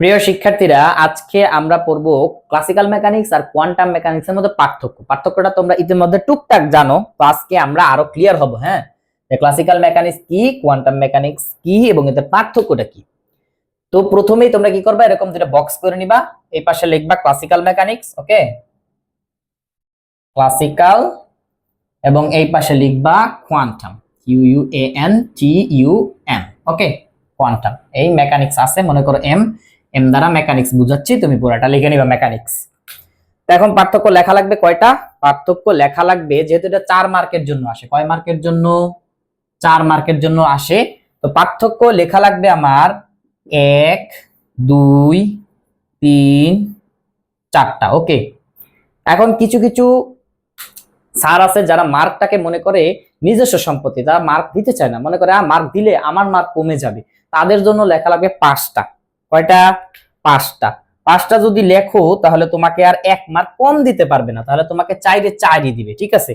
প্রিয় শিক্ষার্থীরা, আজকে আমরা পড়ব ক্লাসিক্যাল মেকানিক্স আর কোয়ান্টাম মেকানিক্স এর মধ্যে পার্থক্য। পার্থক্যটা তোমরা ইতিমধ্যে টুকটাক জানো, তো আজকে আমরা আরও ক্লিয়ার হব হ্যাঁ? ক্লাসিক্যাল মেকানিক্স কি কোয়ান্টাম মেকানিক্স কি, এবং এদের পার্থক্যটা কি? তো প্রথমেই তোমরা কি করবা? এরকম যেটা বক্স করে নিবা, এই পাশে লিখবা ক্লাসিক্যাল মেকানিক্স ওকে ক্লাসিক্যাল এবং এই পাশে লিখবা quantum U U A N T U M okay quantum এই মেকানিক্স আছে, মনে করো এম এম দ্বারা মেকানিক্স বুঝাচ্ছি, তুমি পুরাটা লিখে নিবা মেকানিক্স এখন পার্থক্য লেখা লাগবে কয়টা? পার্থক্য লেখা লাগবে, যেহেতু এটা চার মার্কের জন্য আসে। কয় মার্কের জন্য? চার মার্কের জন্য আসে। তো পার্থক্য লেখা লাগবে আমার এক, দুই, তিন, চারটা, ওকে? এখন কিছু কিছু স্যার আছে যারা মার্কটাকে মনে করে নিজস্ব সম্পত্তি, তারা মার্ক দিতে চায় না। মনে করে মার্ক দিলে আমার মার্ক কমে যাবে। তাদের জন্য লেখা লাগবে পাঁচটা। কয়টা? পাঁচটা। পাঁচটা যদি লেখো, তাহলে তোমাকে আর এক মার্ক কম দিতে পারবে না। তাহলে তোমাকে চাইরে চারই দিবে, ঠিক আছে?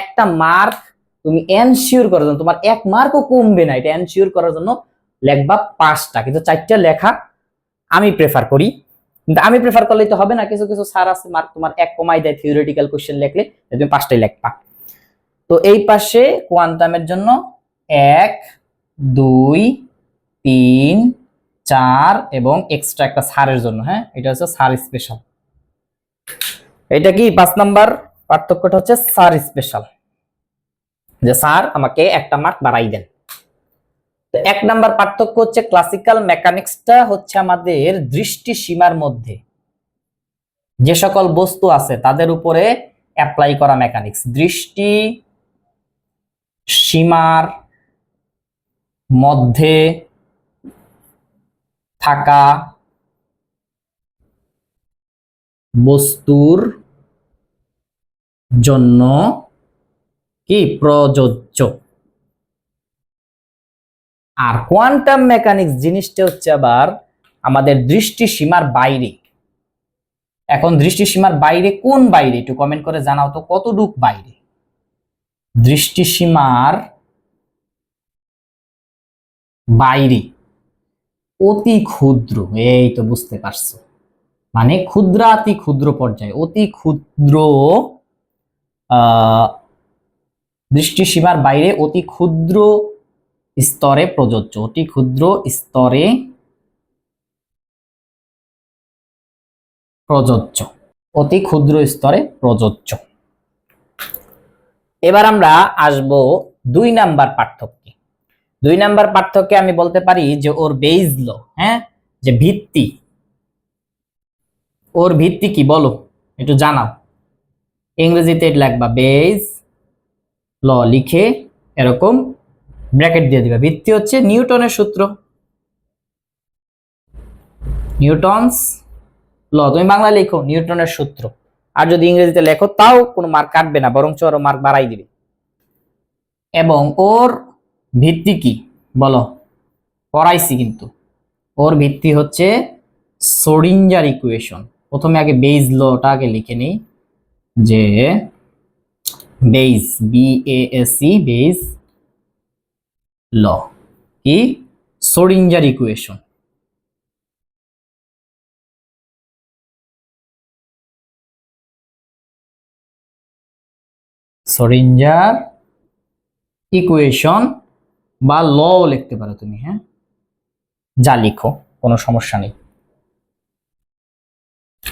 একটা মার্ক তুমি এনশিওর করার জন্য, তোমার এক মার্কও কমবে না। এটা এনশিওর করার জন্য লেখবা পাঁচটা। কিন্তু চারটা লেখা আমি প্রেফার করি। কিন্তু আমি প্রেফার করলেই তো হবে না। কিছু কিছু স্যার আছে মার্ক তোমার এক কমাই দেয় থিওরিটিক্যাল কোশ্চেন লেখলে তুমি পাঁচটাই লেখবা। তো এই পাশে কোয়ান্টামের জন্য এক, দুই, তিন চার এবং এক্সট্রা একটা সারের জন্য হ্যাঁ? এটা হচ্ছে সার স্পেশাল এটা কি? পাঁচ নাম্বার পার্থক্যটা হচ্ছে সার স্পেশাল যে স্যার আমাকে একটা মার্ক বাড়াই দেন। তো এক নাম্বার পার্থক্য হচ্ছে ক্লাসিক্যাল মেকানিক্সটা হচ্ছে আমাদের দৃষ্টি সীমার মধ্যে। যে সকল বস্তু আছে, তাদের উপরে অ্যাপ্লাই করা মেকানিক্স দৃষ্টি সীমার মধ্যে থাকা বস্তুর জন্য কি প্রযোজ্য? আর কোয়ান্টাম মেকানিক্স জিনিসটা হচ্ছে আবার আমাদের দৃষ্টি সীমার বাইরে। এখন দৃষ্টি সীমার বাইরে কোন বাইরে? একটু কমেন্ট করে জানাও তো, কতটুক বাইরে? দৃষ্টি সীমার বাইরে। অতি ক্ষুদ্র, এই তো বুঝতে পারছ। মানে ক্ষুদ্রাতি ক্ষুদ্র পর্যায়ে, অতি ক্ষুদ্র, আহ দৃষ্টি সীমার বাইরে অতি ক্ষুদ্র স্তরে প্রযোজ্য, অতি ক্ষুদ্র স্তরে প্রযোজ্য, অতি ক্ষুদ্র স্তরে প্রযোজ্য। এবার আমরা আসব দুই নাম্বার পার্থক্যে। দুই নাম্বার পার্থক্যে আমি বলতে পারি যে ওর বেইজ ল হ্যাঁ? যে ভিত্তি। ওর ভিত্তি কি বলো? একটু জানাও। ইংরেজিতে লাগবা বেজ ল লিখে এরকম ব্র্যাকেট দিয়ে দিবা। ভিত্তি হচ্ছে নিউটনের সূত্র। নিউটনস ল তুমি বাংলা লেখো, নিউটনের সূত্র। আর যদি ইংরেজিতে লেখো, তাও কোনো মার্ক কাটবে না, বরঞ্চ আরও মার্ক বাড়াই দিবে। এবং ওর ভিত্তি কি? বলো। পড়াইছি কিন্তু। ওর ভিত্তি হচ্ছে সোডিঞ্জার ইকুয়েশন প্রথমে আগে বেইজ লটা আগে লিখে নেই। যে base B A S E base law কি? সোডিঞ্জার ইকুয়েশন সোডিঞ্জার ইকুয়েশন বা ল লিখতে পারো তুমি হ্যাঁ? যা লিখো, কোনো সমস্যা নেই।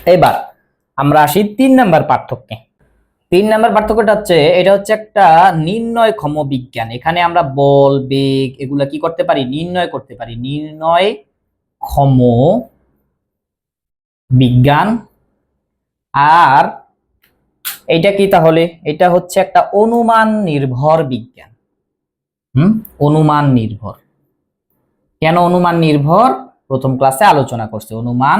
এবার আমরা আসি তিন নাম্বার পার্থক্যে। তিন নাম্বার পার্থক্যটা হচ্ছে, এটা হচ্ছে একটা নির্ণয় ক্ষম বিজ্ঞান। এখানে আমরা বল, বেগ এগুলা কি করতে পারি? নির্ণয় করতে পারি। নির্ণয় ক্ষম বিজ্ঞান। আর এটা কি তাহলে? এটা হচ্ছে একটা অনুমান নির্ভর বিজ্ঞান। হুম? অনুমান নির্ভর। কেন অনুমান নির্ভর? প্রথম ক্লাসে আলোচনা করছে, অনুমান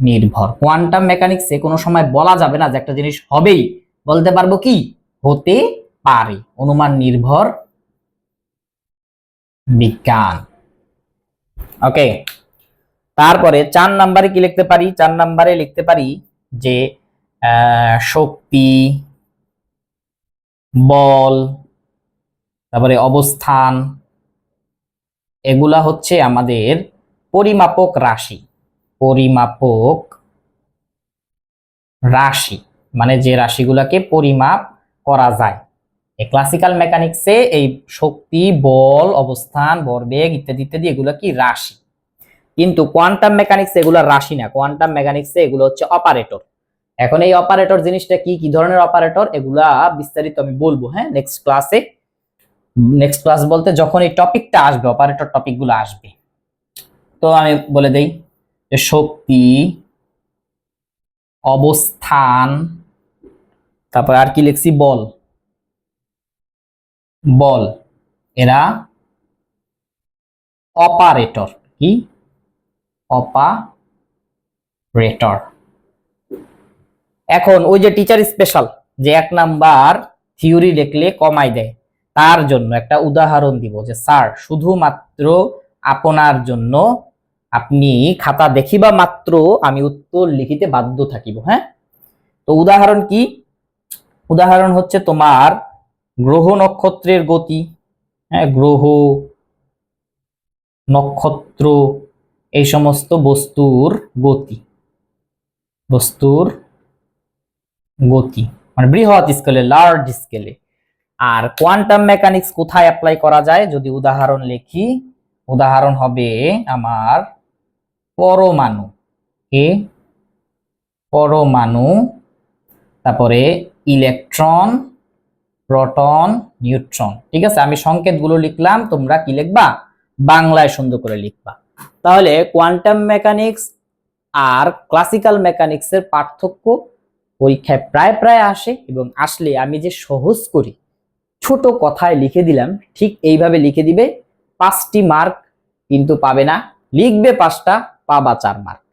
নির্ভর। কোয়ান্টাম মেকানিক্সে কোনো সময় বলা যাবে না যে একটা জিনিস হবেই, বলতে পারব কি? হতে পারে। অনুমান নির্ভর বিজ্ঞান। ওকে, তারপরে চার নাম্বারে কি লিখতে পারি? চার নাম্বারে লিখতে পারি যে শক্তি, বল তারপরে অবস্থান, এগুলা হচ্ছে আমাদের পরিমাপক রাশি। পরিমাপক রাশি মানে যে রাশিগুলোকে পরিমাপ করা যায়। ক্লাসিক্যাল মেকানিক্সে এই শক্তি, বল, অবস্থান ভরবেগ ইত্যাদি ইত্যাদি এগুলো কি রাশি। কিন্তু কোয়ান্টাম মেকানিক্স এগুলো রাশি না। কোয়ান্টাম মেকানিক্সে এগুলো হচ্ছে অপারেটর এখন এই অপারেটর জিনিসটা কি? কি ধরনের অপারেটর এগুলা বিস্তারিত আমি বলব হ্যাঁ নেক্সট ক্লাসে নেক্সট ক্লাস বলতে যখন এই টপিকটা আসবে অপারেটর টপিকগুলো আসবে, তো আমি বলে দেই যে শক্তি, অবস্থান, তারপর আর কি লিখছি? বল। বল। এরা অপারেটর কি? অপারেটর এখন ওই যে টিচার স্পেশাল যে এক নাম্বার থিওরি লিখলে কমাই দেয়। তার জন্য একটা উদাহরণ দিব যে, স্যার, শুধুমাত্র আপনার জন্য আপনি খাতা দেখিবা মাত্র আমি উত্তর লিখিতে বাধ্য থাকিব। হ্যাঁ? তো উদাহরণ কি? উদাহরণ হচ্ছে তোমার গ্রহ নক্ষত্রের গতি হ্যাঁ? গ্রহ, নক্ষত্র, এই সমস্ত বস্তুর গতি বস্তুর গতি। মানে বৃহৎ স্কেলে লার্জ স্কেলে আর কোয়ান্টাম মেকানিক্স কোথায় অ্যাপ্লাই করা যায়? যদি উদাহরণ লিখি, উদাহরণ হবে আমার পরমাণু। এ পরমাণু, তারপরে ইলেকট্রন প্রোটন নিউট্রন ঠিক আছে? আমি সংকেতগুলো লিখলাম, তোমরা কি লিখবা? বাংলায় সুন্দর করে লিখবা। তাহলে কোয়ান্টাম মেকানিক্স আর ক্লাসিক্যাল মেকানিক্সের পার্থক্য পরীক্ষায় প্রায় প্রায় আসে এবং আসলে আমি যে সহজ করি ছোট কথায় লিখে দিলাম, ঠিক এইভাবে লিখে দিবে, পাঁচটি মার্ক কিন্তু পাবে না, লিখবে পাঁচটা, পাবা চার মার্ক